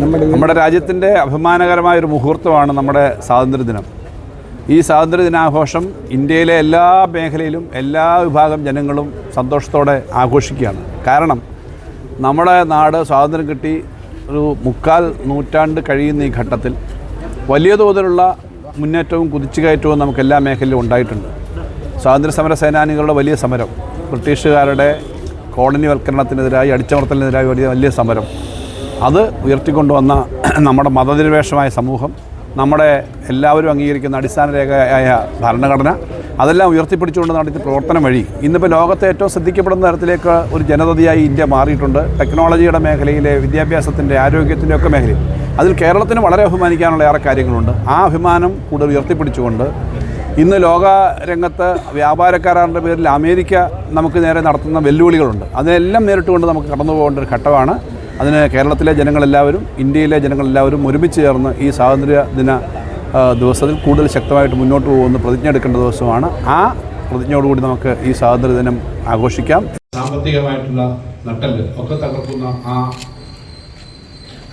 നമ്മുടെ രാജ്യത്തിന്റെ അഭിമാനകരമായ ഒരു മുഹൂർത്തമാണ് നമ്മുടെ സ്വാതന്ത്ര്യദിനം. ഈ സ്വാതന്ത്ര്യദിനാഘോഷം ഇന്ത്യയിലെ എല്ലാ മേഖലയിലും എല്ലാ വിഭാഗം ജനങ്ങളും സന്തോഷത്തോടെ ആഘോഷിക്കുകയാണ്. കാരണം നമ്മുടെ നാട് സ്വാതന്ത്ര്യം കിട്ടി ഒരു മുക്കാൽ നൂറ്റാണ്ട് കഴിയുന്ന ഈ ഘട്ടത്തിൽ വലിയ തോതിലുള്ള മുന്നേറ്റവും കുതിച്ചുകയറ്റവും നമുക്ക് എല്ലാ മേഖലയിലും ഉണ്ടായിട്ടുണ്ട്. സ്വാതന്ത്ര്യ സമര സേനാനികളുടെ വലിയ സമരം ബ്രിട്ടീഷുകാരുടെ കോളനിവൽക്കരണത്തിനെതിരായി അടിച്ചമർത്തലിനെതിരായി വലിയ വലിയ സമരം അത് ഉയർത്തിക്കൊണ്ടുവന്ന നമ്മുടെ മതനിരപേക്ഷമായ സമൂഹം നമ്മുടെ എല്ലാവരും അംഗീകരിക്കുന്ന അടിസ്ഥാന രേഖയായ ഭരണഘടന അതെല്ലാം ഉയർത്തിപ്പിടിച്ചുകൊണ്ട് നടത്തിയ പ്രവർത്തനം വഴി ഇന്നിപ്പോൾ ലോകത്തെ ഏറ്റവും ശ്രദ്ധിക്കപ്പെടുന്ന തരത്തിലേക്ക് ഒരു ജനതയായി ഇന്ത്യ മാറിയിട്ടുണ്ട്. ടെക്നോളജിയുടെ മേഖലയിലെ വിദ്യാഭ്യാസത്തിന്റെ ആരോഗ്യത്തിന്റെ ഒക്കെ മേഖലയിൽ. അതിൽ കേരളത്തിന് വളരെ അഭിമാനിക്കാനുള്ള ഏറെ കാര്യങ്ങളുണ്ട്. ആ അഭിമാനം കൂടുതൽ ഉയർത്തിപ്പിടിച്ചുകൊണ്ട് ഇന്ന് ലോക രംഗത്ത് വ്യാപാര കരാറിന്റെ പേരിൽ അമേരിക്ക നമുക്ക് നേരെ നടത്തുന്ന വെല്ലുവിളികളുണ്ട്. അതിനെല്ലാം നേരിട്ടുകൊണ്ട് നമുക്ക് കടന്നു പോകേണ്ട ഒരു ഘട്ടമാണ്. അതിന് കേരളത്തിലെ ജനങ്ങളെല്ലാവരും ഇന്ത്യയിലെ ജനങ്ങളെല്ലാവരും ഒരുമിച്ച് ചേർന്ന് ഈ സ്വാതന്ത്ര്യ ദിന ദിവസത്തിൽ കൂടുതൽ ശക്തമായിട്ട് മുന്നോട്ട് പോകുമെന്ന് പ്രതിജ്ഞ എടുക്കേണ്ട ദിവസമാണ്. ആ പ്രതിജ്ഞയോടുകൂടി നമുക്ക് ഈ സ്വാതന്ത്ര്യ ദിനം ആഘോഷിക്കാം. സാമ്പത്തികമായിട്ടുള്ള നട്ടൽ ഒക്കെ തകർക്കുന്ന ആ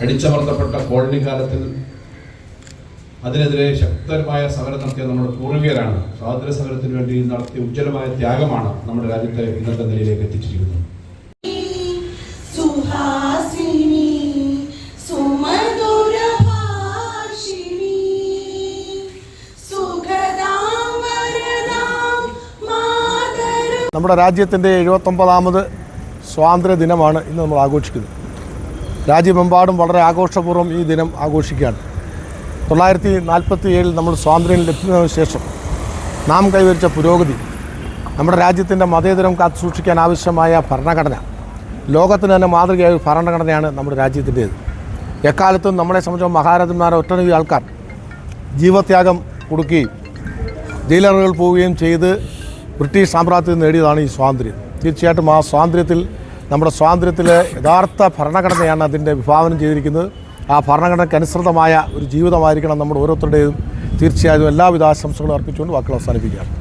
അടിച്ചമർത്തപ്പെട്ട കോളനി കാലത്തിൽ അതിനെതിരെ ശക്തമായ സമരം നടത്തിയ നമ്മുടെ പൂർവികരാണ്. സ്വാതന്ത്ര്യ സമരത്തിന് വേണ്ടി നടത്തിയ ഉജ്ജ്വലമായ ത്യാഗമാണ് നമ്മുടെ രാജ്യത്തെ ഇന്നത്തെ നിലയിലേക്ക് എത്തിച്ചിരിക്കുന്നത്. നമ്മുടെ രാജ്യത്തിന്റെ എഴുപത്തൊമ്പതാമത് സ്വാതന്ത്ര്യ ദിനമാണ് ഇന്ന് നമ്മൾ ആഘോഷിക്കുന്നത്. രാജ്യമെമ്പാടും വളരെ ആഘോഷപൂർവം ഈ ദിനം ആഘോഷിക്കുകയാണ്. തൊള്ളായിരത്തി നാൽപ്പത്തി ഏഴിൽ നമ്മൾ സ്വാതന്ത്ര്യം ലഭിക്കുന്നതിന് ശേഷം നാം കൈവരിച്ച പുരോഗതി നമ്മുടെ രാജ്യത്തിന്റെ മതേതരം കാത്തു സൂക്ഷിക്കാൻ ആവശ്യമായ ഭരണഘടന ലോകത്തിന് തന്നെ മാതൃകയായ ഒരു ഭരണഘടനയാണ് നമ്മുടെ രാജ്യത്തിന്റേത്. എക്കാലത്തും നമ്മളെ സംബന്ധിച്ച മഹാരാജന്മാരെ ഒട്ടനവധി ആൾക്കാർ ജീവത്യാഗം കൊടുക്കുകയും ജയിലറുകൾ പോവുകയും ചെയ്ത് ബ്രിട്ടീഷ് സാമ്രാജ്യത്തിൽ നേടിയതാണ് ഈ സ്വാതന്ത്ര്യം. തീർച്ചയായിട്ടും ആ സ്വാതന്ത്ര്യത്തിൽ നമ്മുടെ സ്വാതന്ത്ര്യത്തിലെ യഥാർത്ഥ ഭരണഘടനയാണ് അതിന്റെ വിഭാവനം ചെയ്തിരിക്കുന്നത്. ആ ഭരണഘടനയ്ക്ക് അനുസൃതമായ ഒരു ജീവിതമായിരിക്കണം നമ്മുടെ ഓരോരുത്തരുടെയും തീർച്ചയായും എല്ലാവിധ ആശംസകളും അർപ്പിച്ചുകൊണ്ട് വാക്കുകൾ അവസാനിപ്പിക്കുകയാണ്.